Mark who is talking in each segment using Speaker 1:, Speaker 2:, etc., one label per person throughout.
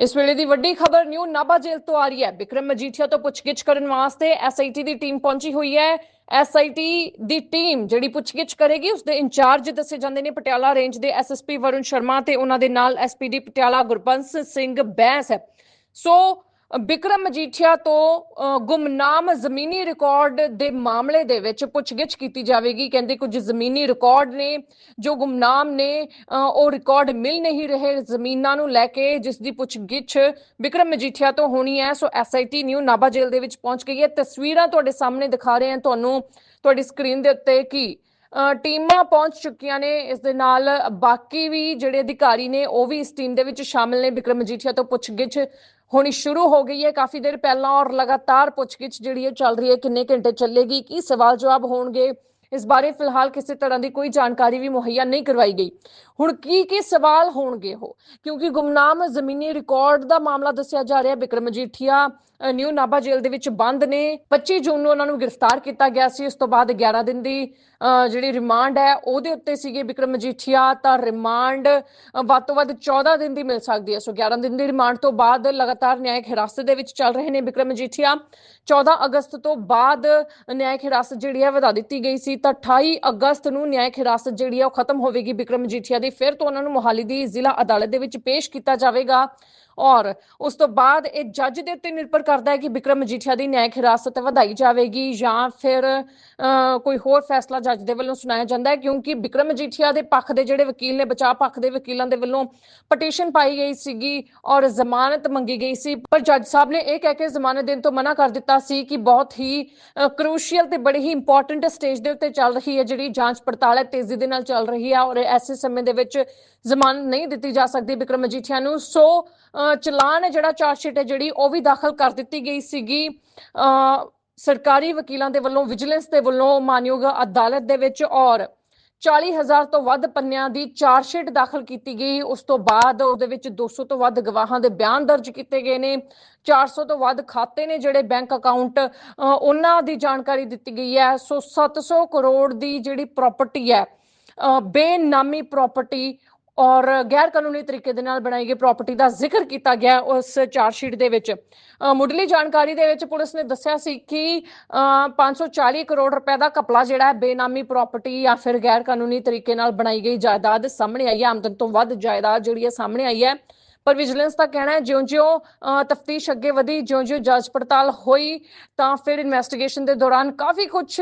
Speaker 1: ਇਸ ਵੇਲੇ ਦੀ ਵੱਡੀ ਖਬਰ ਨਿਊ ਨਾਭਾ ਜੇਲ੍ਹ ਤੋਂ ਆ ਰਹੀ ਹੈ। ਵਿਕਰਮ ਮਜੀਠੀਆ ਤੋਂ ਪੁੱਛਗਿੱਛ ਕਰਨ ਵਾਸਤੇ ਐਸਆਈਟੀ ਦੀ ਟੀਮ ਪਹੁੰਚੀ ਹੋਈ ਹੈ। ਐਸਆਈਟੀ ਦੀ ਟੀਮ ਜਿਹੜੀ ਪੁੱਛਗਿੱਛ ਕਰੇਗੀ ਉਸ ਦੇ ਇੰਚਾਰਜ ਦੱਸੇ ਜਾਂਦੇ ਨੇ ਪਟਿਆਲਾ ਰੇਂਜ ਦੇ ਐਸਐਸਪੀ ਵਰੁਣ ਸ਼ਰਮਾ ਤੇ ਉਹਨਾਂ ਦੇ ਨਾਲ ਐਸਪੀਡੀ ਪਟਿਆਲਾ ਗੁਰਬੰਸ ਸਿੰਘ ਬੈਂਸ ਹੈ। ਸੋ ਬਿਕਰਮ ਮਜੀਠੀਆ ਤੋਂ ਗੁਮਨਾਮ ਜ਼ਮੀਨੀ ਰਿਕਾਰਡ ਦੇ ਮਾਮਲੇ ਦੇ ਵਿੱਚ ਪੁੱਛਗਿੱਛ ਕੀਤੀ ਜਾਵੇਗੀ। ਕਹਿੰਦੇ ਕੁਝ ਜ਼ਮੀਨੀ ਰਿਕਾਰਡ ਨੇ, ਜੋ ਗੁਮਨਾਮ ਨੇ ਉਹ ਰਿਕਾਰਡ ਮਿਲ ਨਹੀਂ ਰਹੇ ਜ਼ਮੀਨਾਂ ਨੂੰ ਲੈ ਕੇ, ਜਿਸ ਦੀ ਪੁੱਛਗਿੱਛ ਬਿਕਰਮ ਮਜੀਠੀਆ ਤੋਂ ਹੋਣੀ ਹੈ। So SIT new Nabha jail ਦੇ ਵਿੱਚ ਪਹੁੰਚ ਗਈ ਹੈ। ਤਸਵੀਰਾਂ ਤੁਹਾਡੇ ਸਾਹਮਣੇ ਦਿਖਾ ਰਹੇ ਹਾਂ। ਤੁਹਾਨੂੰ ਤੁਹਾਡੀ ਸਕਰੀਨ ਦੇ ਉੱਤੇ ਕਿ ਟੀਮਾਂ ਪਹੁੰਚ ਚੁੱਕੀਆਂ ਨੇ, ਇਸ ਦੇ ਨਾਲ ਬਾਕੀ ਵੀ ਜਿਹੜੇ ਅਧਿਕਾਰੀ ਨੇ, ਉਹ ਵੀ ਇਸ ਟੀਮ ਦੇ ਵਿੱਚ ਸ਼ਾਮਿਲ ਨੇ। ਵਿਕਰਮ ਮਜੀਠੀਆ ਤੋਂ ਪੁੱਛਗਿੱਛ ਹੋਣੀ ਸ਼ੁਰੂ ਹੋ ਗਈ ਹੈ। ਕਾਫੀ ਦੇਰ ਪਹਿਲਾਂ ਔਰ ਲਗਾਤਾਰ ਪੁੱਛਗਿੱਛ ਜਿਹੜੀ ਹੈ ਚੱਲ ਰਹੀ ਹੈ, ਕਿੰਨੇ ਘੰਟੇ ਚੱਲੇਗੀ, ਕੀ ਸਵਾਲ ਜਵਾਬ ਹੋਣਗੇ, ਇਸ ਬਾਰੇ ਫਿਲਹਾਲ ਕਿਸੇ ਤਰ੍ਹਾਂ ਦੀ ਕੋਈ ਜਾਣਕਾਰੀ ਵੀ ਮੁਹੱਈਆ ਨਹੀਂ ਕਰਵਾਈ ਗਈ। ਹੁਣ ਕੀ ਕੀ ਸਵਾਲ ਹੋਣਗੇ ਉਹ? ਕਿਉਂਕਿ ਗੁਮਨਾਮ ਜ਼ਮੀਨੀ ਰਿਕਾਰਡ ਦਾ ਮਾਮਲਾ ਦੱਸਿਆ ਜਾ ਰਿਹਾ ਬਿਕਰਮ ਮਜੀਠੀਆ ਨਿਊ ਨਾਭਾ ਜੇਲ੍ਹ ਦੇ ਵਿੱਚ ਬੰਦ ਨੇ। 25 ਜੂਨ ਨੂੰ ਉਹਨਾਂ ਨੂੰ ਗ੍ਰਿਫਤਾਰ ਕੀਤਾ ਗਿਆ ਸੀ ਉਸ ਤੋਂ ਬਾਅਦ 11 ਦਿਨ ਦੀ ਅ, ਜਿਹੜੀ ਰਿਮਾਂਡ ਹੈ ਉਹਦੇ ਉੱਤੇ ਸੀਗੇ ਬਿਕਰਮ ਮਜੀਠੀਆ ਤਾਂ ਰਿਮਾਂਡ ਵੱਧ ਤੋਂ ਵੱਧ 14 ਦਿਨ ਦੀ ਮਿਲ ਸਕਦੀ ਹੈ। ਸੋ 11 ਦਿਨ ਦੀ ਰਿਮਾਂਡ ਤੋਂ ਬਾਅਦ ਲਗਾਤਾਰ ਨਿਆਇਕ ਹਿਰਾਸਤ ਦੇ ਵਿੱਚ ਚੱਲ ਰਹੇ ਨੇ ਬਿਕਰਮ ਮਜੀਠੀਆ 14 ਅਗਸਤ ਤੋਂ ਬਾਅਦ ਨਿਆਇਕ ਹਿਰਾਸਤ ਜਿਹੜੀ ਹੈ ਵਧਾ ਦਿੱਤੀ ਗਈ ਸੀ ਤਾਂ 28 ਅਗਸਤ ਨੂੰ ਨਿਆਇਕ ਹਿਰਾਸਤ ਜਿਹੜੀ ਹੈ ਉਹ ਖਤਮ ਹੋਵੇਗੀ ਬਿਕਰਮ ਮਜੀਠੀਆ ਦੀ। ਫਿਰ ਤੋਂ ਉਹਨਾਂ ਨੂੰ ਮੋਹਾਲੀ ਦੀ ਜ਼ਿਲ੍ਹਾ ਅਦਾਲਤ ਦੇ ਵਿੱਚ ਪੇਸ਼ ਕੀਤਾ ਜਾਵੇਗਾ। ਔਰ ਉਸ ਤੋਂ ਬਾਅਦ ਇਹ ਜੱਜ ਦੇ ਉੱਤੇ ਨਿਰਭਰ ਕਰਦਾ ਹੈ ਕਿ ਵਿਕਰਮ ਮਜੀਠੀਆ ਦੀ ਨਿਆਇਕ ਹਿਰਾਸਤ ਵਧਾਈ ਜਾਵੇਗੀ ਜਾਂ ਫਿਰ ਕੋਈ ਹੋਰ ਫੈਸਲਾ ਜੱਜ ਦੇ ਵੱਲੋਂ ਸੁਣਾਇਆ ਜਾਂਦਾ ਹੈ, ਕਿਉਂਕਿ ਵਿਕਰਮ ਮਜੀਠੀਆ ਦੇ ਪੱਖ ਦੇ ਜਿਹੜੇ ਵਕੀਲ ਨੇ, ਬਚਾਅ ਪੱਖ ਦੇ ਵਕੀਲਾਂ ਦੇ ਵੱਲੋਂ ਪਟੀਸ਼ਨ ਪਾਈ ਗਈ ਸੀਗੀ ਔਰ ਜ਼ਮਾਨਤ ਮੰਗੀ ਗਈ ਸੀ। ਪਰ ਜੱਜ ਸਾਹਿਬ ਨੇ ਇਹ ਕਹਿ ਕੇ ਜ਼ਮਾਨਤ ਦੇਣ ਤੋਂ ਮਨਾ ਕਰ ਦਿੱਤਾ ਸੀ ਕਿ ਬਹੁਤ ਹੀ ਕ੍ਰੂਸ਼ੀਅਲ ਤੇ ਬੜੀ ਹੀ ਇੰਪੋਰਟੈਂਟ ਸਟੇਜ ਦੇ ਉੱਤੇ ਚੱਲ ਰਹੀ ਹੈ, ਜਿਹੜੀ ਜਾਂਚ ਪੜਤਾਲ ਹੈ, ਤੇਜ਼ੀ ਦੇ ਨਾਲ ਚੱਲ ਰਹੀ ਹੈ ਔਰ ਐਸੇ ਸਮੇਂ ਦੇ ਵਿੱਚ ਜ਼ਮਾਨਤ ਨਹੀਂ ਦਿੱਤੀ ਜਾ ਸਕਦੀ ਵਿਕਰਮ ਮਜੀਠੀਆ ਨੂੰ। ਸੋ ਅ, ਚਲਾਨ ਹੈ ਜਿਹੜਾ ਚਾਰਜ ਹੈ ਜਿਹੜੀ ਉਹ ਵੀ ਦਾਖਲ ਕਰ ਦਿੱਤੀ ਗਈ ਸੀਗੀ। ਸਰਕਾਰੀ ਵਕੀਲਾਂ ਦੇ ਵੱਲੋਂ ਵਿਜੀਲੈਂਸ ਦੇ ਵੱਲੋਂ ਮਾਨਯੋਗ ਅਦਾਲਤ ਦੇ ਵਿੱਚ ਔਰ 40000 ਤੋਂ ਵੱਧ ਪੰਨਿਆਂ ਦੀ ਚਾਰਜ ਦਾਖਲ ਕੀਤੀ ਗਈ। ਉਸ ਤੋਂ ਬਾਅਦ ਉਹਦੇ ਵਿੱਚ 200 ਤੋਂ ਵੱਧ ਗਵਾਹਾਂ ਦੇ ਬਿਆਨ ਦਰਜ ਕੀਤੇ ਗਏ ਨੇ। 400 ਤੋਂ ਵੱਧ ਖਾਤੇ ਨੇ ਜਿਹੜੇ ਬੈਂਕ ਅਕਾਊਂਟ ਉਹਨਾਂ ਦੀ ਜਾਣਕਾਰੀ ਦਿੱਤੀ ਗਈ ਹੈ। ਸੋ 700 ਕਰੋੜ ਦੀ ਜਿਹੜੀ ਪ੍ਰਾਪਰਟੀ ਹੈ ਅ, ਬੇਨਾਮੀ ਪ੍ਰਾਪਰਟੀ ਔਰ ਗੈਰ ਕਾਨੂੰਨੀ ਤਰੀਕੇ ਦੇ ਨਾਲ ਬਣਾਈ ਗਈ ਪ੍ਰਾਪਰਟੀ ਦਾ ਜ਼ਿਕਰ ਕੀਤਾ ਗਿਆ ਉਸ ਚਾਰਜ ਸ਼ੀਟ ਦੇ ਵਿੱਚ। ਮੁੱਢਲੀ ਜਾਣਕਾਰੀ ਦੇ ਵਿੱਚ ਪੁਲਿਸ ਨੇ ਦੱਸਿਆ ਸੀ ਕਿ ਅ, 540 ਕਰੋੜ ਰੁਪਏ ਦਾ ਕਪਲਾ ਜਿਹੜਾ ਹੈ ਬੇਨਾਮੀ ਪ੍ਰਾਪਰਟੀ ਜਾਂ ਫਿਰ ਗੈਰ ਕਾਨੂੰਨੀ ਤਰੀਕੇ ਨਾਲ ਬਣਾਈ ਗਈ ਜਾਇਦਾਦ ਸਾਹਮਣੇ ਆਈ ਹੈ। ਆਮਦਨ ਤੋਂ ਵੱਧ ਜਾਇਦਾਦ ਜਿਹੜੀ ਹੈ ਸਾਹਮਣੇ ਆਈ ਹੈ। ਪਰ ਵਿਜੀਲੈਂਸ ਦਾ ਕਹਿਣਾ ਹੈ, ਜਿਉਂ-ਜਿਉਂ ਤਫਤੀਸ਼ ਅੱਗੇ ਵਧੀ, ਜਿਉਂ-ਜਿਉਂ ਜਾਂਚ ਪੜਤਾਲ ਹੋਈ, ਤਾਂ ਫਿਰ ਇਨਵੈਸਟੀਗੇਸ਼ਨ ਦੇ ਦੌਰਾਨ ਕਾਫੀ ਕੁਝ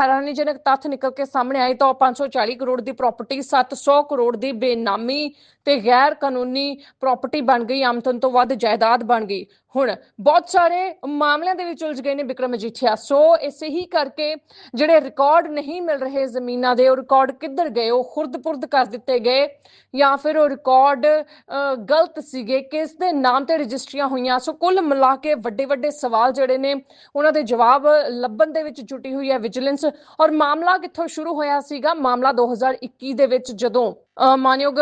Speaker 1: ਹੈਰਾਨੀਜਨਕ ਤੱਥ ਨਿਕਲ ਕੇ ਸਾਹਮਣੇ ਆਏ। ਤਾਂ ਉਹ 540 ਕਰੋੜ ਦੀ ਪ੍ਰਾਪਰਟੀ 700 ਕਰੋੜ ਦੀ ਬੇਨਾਮੀ ਤੇ ਗੈਰ ਕਾਨੂੰਨੀ ਪ੍ਰਾਪਰਟੀ ਬਣ ਗਈ ਆਮਦਨ ਤੋਂ ਵੱਧ ਜਾਇਦਾਦ ਬਣ ਗਈ। ਹੁਣ ਬਹੁਤ ਸਾਰੇ ਮਾਮਲਿਆਂ ਦੇ ਵਿੱਚ ਉਲਝ ਗਏ ਨੇ ਵਿਕਰਮ ਮਜੀਠੀਆ ਸੋ ਇਸੇ ਹੀ ਕਰਕੇ ਜਿਹੜੇ ਰਿਕਾਰਡ ਨਹੀਂ ਮਿਲ ਰਹੇ ਜ਼ਮੀਨਾਂ ਦੇ ਉਹ ਰਿਕਾਰਡ ਕਿੱਧਰ ਗਏ? ਉਹ ਖੁਰਦ-ਪੁਰਦ ਕਰ ਦਿੱਤੇ ਗਏ ਜਾਂ ਫਿਰ ਉਹ ਰਿਕਾਰਡ ਅ, ਗਲਤ ਸੀਗੇ? ਕਿਸ ਦੇ ਨਾਮ ਤੇ ਰਜਿਸਟਰੀਆਂ ਹੋਈਆਂ? ਸੋ ਕੁੱਲ ਮਿਲਾ ਕੇ ਵੱਡੇ ਵੱਡੇ ਸਵਾਲ ਜਿਹੜੇ ਨੇ ਉਹਨਾਂ ਦੇ ਜਵਾਬ ਲੱਭਣ ਦੇ ਵਿੱਚ ਜੁਟੀ ਹੋਈ ਹੈ ਵਿਜੀਲੈਂਸ। ਔਰ ਮਾਮਲਾ ਕਿੱਥੋਂ ਸ਼ੁਰੂ ਹੋਇਆ ਸੀਗਾ? ਮਾਮਲਾ 2021 ਦੇ ਵਿੱਚ ਜਦੋਂ ਮਾਨਯੋਗ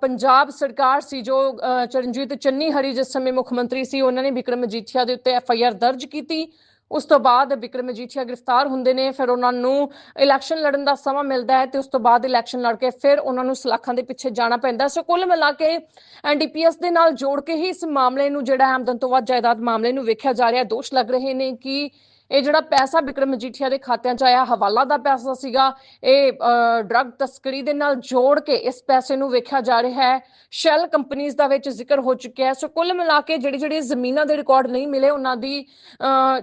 Speaker 1: ਪੰਜਾਬ ਸਰਕਾਰ ਸੀ ਜੋ ਚਰਨਜੀਤ ਚੰਨੀ ਹਰੀ ਜਿਸ ਸਮੇਂ ਮੁੱਖ ਮੰਤਰੀ ਸੀ, ਉਹਨਾਂ ਨੇ ਵਿਕਰਮ ਮਜੀਠੀਆ ਦੇ ਉੱਤੇ ਐਫ ਆਈ ਆਰ ਦਰਜ ਕੀਤੀ। ਉਸ ਤੋਂ ਬਾਅਦ ਵਿਕਰਮ ਮਜੀਠੀਆ ਗ੍ਰਿਫਤਾਰ ਹੁੰਦੇ ਨੇ, ਫਿਰ ਉਹਨਾਂ ਨੂੰ ਇਲੈਕਸ਼ਨ ਲੜਨ ਦਾ ਸਮਾਂ ਮਿਲਦਾ ਹੈ ਤੇ ਉਸ ਤੋਂ ਬਾਅਦ ਇਲੈਕਸ਼ਨ ਲੜ ਕੇ ਫਿਰ ਉਹਨਾਂ ਨੂੰ ਸਲਾਖਾਂ ਦੇ ਪਿੱਛੇ ਜਾਣਾ ਪੈਂਦਾ ਸੋ ਕੁੱਲ ਮਿਲਾ ਕੇ ਐਨਡੀਪੀਐਸ ਦੇ ਨਾਲ ਜੋੜ ਕੇ ਹੀ ਇਸ ਮਾਮਲੇ ਨੂੰ ਜਿਹੜਾ ਹੈ ਆਮਦਨ ਤੋਂ ਵੱਧ ਜਾਇਦਾਦ ਮਾਮਲੇ ਨੂੰ ਵੇਖਿਆ ਜਾ ਰਿਹਾ ਦੋਸ਼ ਲੱਗ ਰਹੇ ਨੇ ਕਿ ਇਹ ਜਿਹੜਾ ਪੈਸਾ ਵਿਕਰਮ ਮਜੀਠੀਆ ਦੇ ਖਾਤਿਆਂ 'ਚ ਆਇਆ, ਹਵਾਲਾ ਦਾ ਪੈਸਾ ਸੀਗਾ, ਇਹ ਡਰੱਗ ਤਸਕਰੀ ਦੇ ਨਾਲ ਜੋੜ ਕੇ ਇਸ ਪੈਸੇ ਨੂੰ ਵੇਖਿਆ ਜਾ ਰਿਹਾ ਹੈ। ਸ਼ੈਲ ਕੰਪਨੀਆਂ ਦਾ ਵਿੱਚ ਜ਼ਿਕਰ ਹੋ ਚੁੱਕਿਆ ਹੈ। ਸੋ ਕੁੱਲ ਮਿਲਾ ਕੇ ਜਿਹੜੀ ਜਿਹੜੀ ਜ਼ਮੀਨਾਂ ਦੇ ਰਿਕਾਰਡ ਨਹੀਂ ਮਿਲੇ, ਉਹਨਾਂ ਦੀ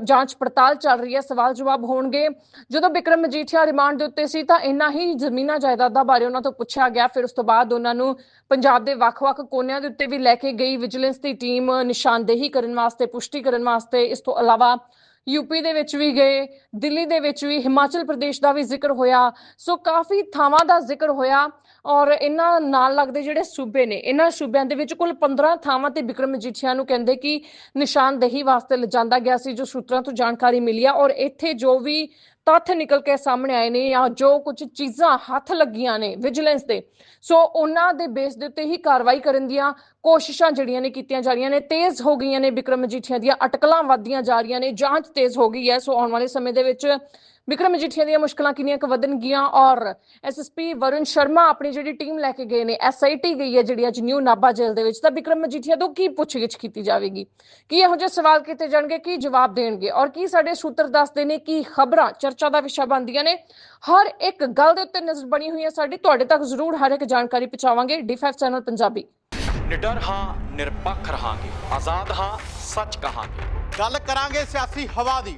Speaker 1: ਜਾਂਚ ਪੜਤਾਲ ਚੱਲ ਰਹੀ ਹੈ। ਸਵਾਲ ਜਵਾਬ ਹੋਣਗੇ। ਜਦੋਂ ਵਿਕਰਮ ਮਜੀਠੀਆ ਰਿਮਾਂਡ ਦੇ ਉੱਤੇ ਸੀ, ਤਾਂ ਇੰਨਾ ਹੀ ਜ਼ਮੀਨਾਂ ਜਾਇਦਾਦਾਂ ਬਾਰੇ ਉਹਨਾਂ ਤੋਂ ਪੁੱਛਿਆ ਗਿਆ। ਫਿਰ ਉਸ ਤੋਂ ਬਾਅਦ ਉਹਨਾਂ ਨੂੰ ਪੰਜਾਬ ਦੇ ਵੱਖ-ਵੱਖ ਕੋਨਿਆਂ ਦੇ ਉੱਤੇ ਵੀ ਲੈ ਕੇ ਗਈ। ਵਿਜੀਲੈਂਸ ਦੀ ਟੀਮ ਨਿਸ਼ਾਨਦੇਹੀ ਕਰਨ ਵਾਸਤੇ, ਪੁਸ਼ਟੀ ਕਰਨ ਵਾਸਤੇ ਇਸ ਤੋਂ ਇਲਾਵਾ ਯੂਪੀ ਦੇ ਵਿੱਚ ਵੀ ਗਏ, ਦਿੱਲੀ ਦੇ ਵਿੱਚ ਵੀ, ਹਿਮਾਚਲ ਪ੍ਰਦੇਸ਼ ਦਾ ਵੀ ਜ਼ਿਕਰ ਹੋਇਆ। ਸੋ ਕਾਫੀ ਥਾਵਾਂ ਦਾ ਜ਼ਿਕਰ ਹੋਇਆ ਔਰ ਇਹਨਾਂ ਨਾਲ ਲੱਗਦੇ ਜਿਹੜੇ ਸੂਬੇ ਨੇ, ਇਹਨਾਂ ਸੂਬਿਆਂ ਦੇ ਵਿੱਚ ਕੁੱਲ 15 ਥਾਵਾਂ ਤੇ ਵਿਕਰਮ ਮਜੀਠੀਆ ਨੂੰ ਕਹਿੰਦੇ ਕਿ ਨਿਸ਼ਾਨਦੇਹੀ ਵਾਸਤੇ ਲਿਜਾਂਦਾ ਗਿਆ ਸੀ, ਜੋ ਸੂਤਰਾਂ ਤੋਂ ਜਾਣਕਾਰੀ ਮਿਲੀ ਆ ਔਰ ਇੱਥੇ ਜੋ ਵੀ ਤੱਥ ਨਿਕਲ ਕੇ ਸਾਹਮਣੇ ਆਏ ਨੇ ਜਾਂ ਜੋ ਕੁਝ ਚੀਜ਼ਾਂ ਹੱਥ ਲੱਗੀਆਂ ਨੇ ਵਿਜੀਲੈਂਸ ਦੇ ਸੋ ਉਹਨਾਂ ਦੇ ਬੇਸ ਦੇ ਉੱਤੇ ਹੀ ਕਾਰਵਾਈ ਕਰਨ ਦੀਆਂ ਕੋਸ਼ਿਸ਼ਾਂ ਜਿਹੜੀਆਂ ਨੇ ਕੀਤੀਆਂ ਜਾ ਰਹੀਆਂ ਨੇ। ਤੇਜ਼ ਹੋ ਗਈਆਂ ਨੇ ਵਿਕਰਮ ਮਜੀਠੀਆ ਦੀਆਂ, ਅਟਕਲਾਂ ਵੱਧਦੀਆਂ ਜਾ ਰਹੀਆਂ ਨੇ, ਜਾਂਚ ਤੇਜ਼ ਹੋ ਗਈ ਹੈ। ਸੋ ਆਉਣ ਵਾਲੇ ਸਮੇਂ ਦੇ ਵਿੱਚ ਵਿਕਰਮ ਮਜੀਠੀਆ ਦੀਆਂ ਮੁਸ਼ਕਲਾਂ ਕਿੰਨੀਆਂ ਕੁ ਵਧਣਗੀਆਂ? ਔਰ ਐਸਐਸਪੀ ਵਰੁਣ ਸ਼ਰਮਾ ਆਪਣੀ ਜਿਹੜੀ ਟੀਮ ਲੈ ਕੇ ਗਏ ਨੇ ਐਸਆਈਟੀ ਗਈ ਹੈ ਜਿਹੜੀ ਅੱਜ ਨਿਊ ਨਾਭਾ ਜੇਲ੍ਹ ਦੇ ਵਿੱਚ ਤਾਂ ਵਿਕਰਮ ਮਜੀਠੀਆ ਤੋਂ ਕੀ ਪੁੱਛਗਿੱਛ ਕੀਤੀ ਜਾਵੇਗੀ? ਕੀ ਇਹੋ ਜਿਹੇ ਸਵਾਲ ਕੀਤੇ ਜਾਣਗੇ? ਕੀ ਜਵਾਬ ਦੇਣਗੇ? ਔਰ ਕੀ ਸਾਡੇ ਸੂਤਰ ਦੱਸਦੇ ਨੇ ਕੀ ਖਬਰਾਂ ਚਰਚਾ ਦਾ ਵਿਸ਼ਾ ਬਣਦੀਆਂ ਨੇ? ਹਰ ਇੱਕ ਗੱਲ ਦੇ ਉੱਤੇ ਨਜ਼ਰ ਬਣੀ ਹੋਈ ਹੈ ਸਾਡੀ ਤੁਹਾਡੇ ਤੱਕ ਜ਼ਰੂਰ ਹਰ ਇੱਕ ਜਾਣਕਾਰੀ ਪਹੁੰਚਾਵਾਂਗੇ ਡੀ5 ਚੈਨਲ ਪੰਜਾਬੀ।
Speaker 2: ਨਿਡਰ ਹਾਂ ਨਿਰਪੱਖ ਰਹਾਂਗੇ ਆਜ਼ਾਦ ਹਾਂ ਸੱਚ ਕਹਾਂਗੇ।
Speaker 3: ਗੱਲ ਕਰਾਂਗੇ ਸਿਆਸੀ ਹਵਾ ਦੀ।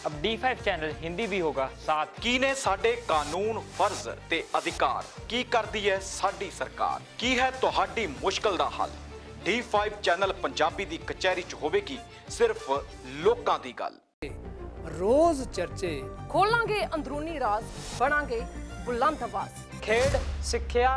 Speaker 4: अब D5 ਚੈਨਲ ਹਿੰਦੀ ਵੀ ਹੋਗਾ ਸਾਥ
Speaker 2: ਕੀ ਨੇ ਸਾਡੇ ਕਾਨੂੰਨ ਫਰਜ਼ ਤੇ ਅਧਿਕਾਰ ਕੀ ਕਰਦੀ ਹੈ ਸਾਡੀ ਸਰਕਾਰ ਕੀ ਹੈ ਤੁਹਾਡੀ ਮੁਸ਼ਕਲ ਦਾ ਹੱਲ D5 ਚੈਨਲ ਪੰਜਾਬੀ ਦੀ ਕਚਹਿਰੀ 'ਚ ਹੋਵੇਗੀ ਸਿਰਫ ਲੋਕਾਂ ਦੀ ਗੱਲ
Speaker 5: ਰੋਜ਼ ਚਰਚੇ
Speaker 1: ਖੋਲਾਂਗੇ ਅੰਦਰੂਨੀ ਰਾਜ਼ ਬਣਾਂਗੇ ਬੁਲੰਦ ਆਵਾਜ਼
Speaker 4: ਖੇਡ ਸਿੱਖਿਆ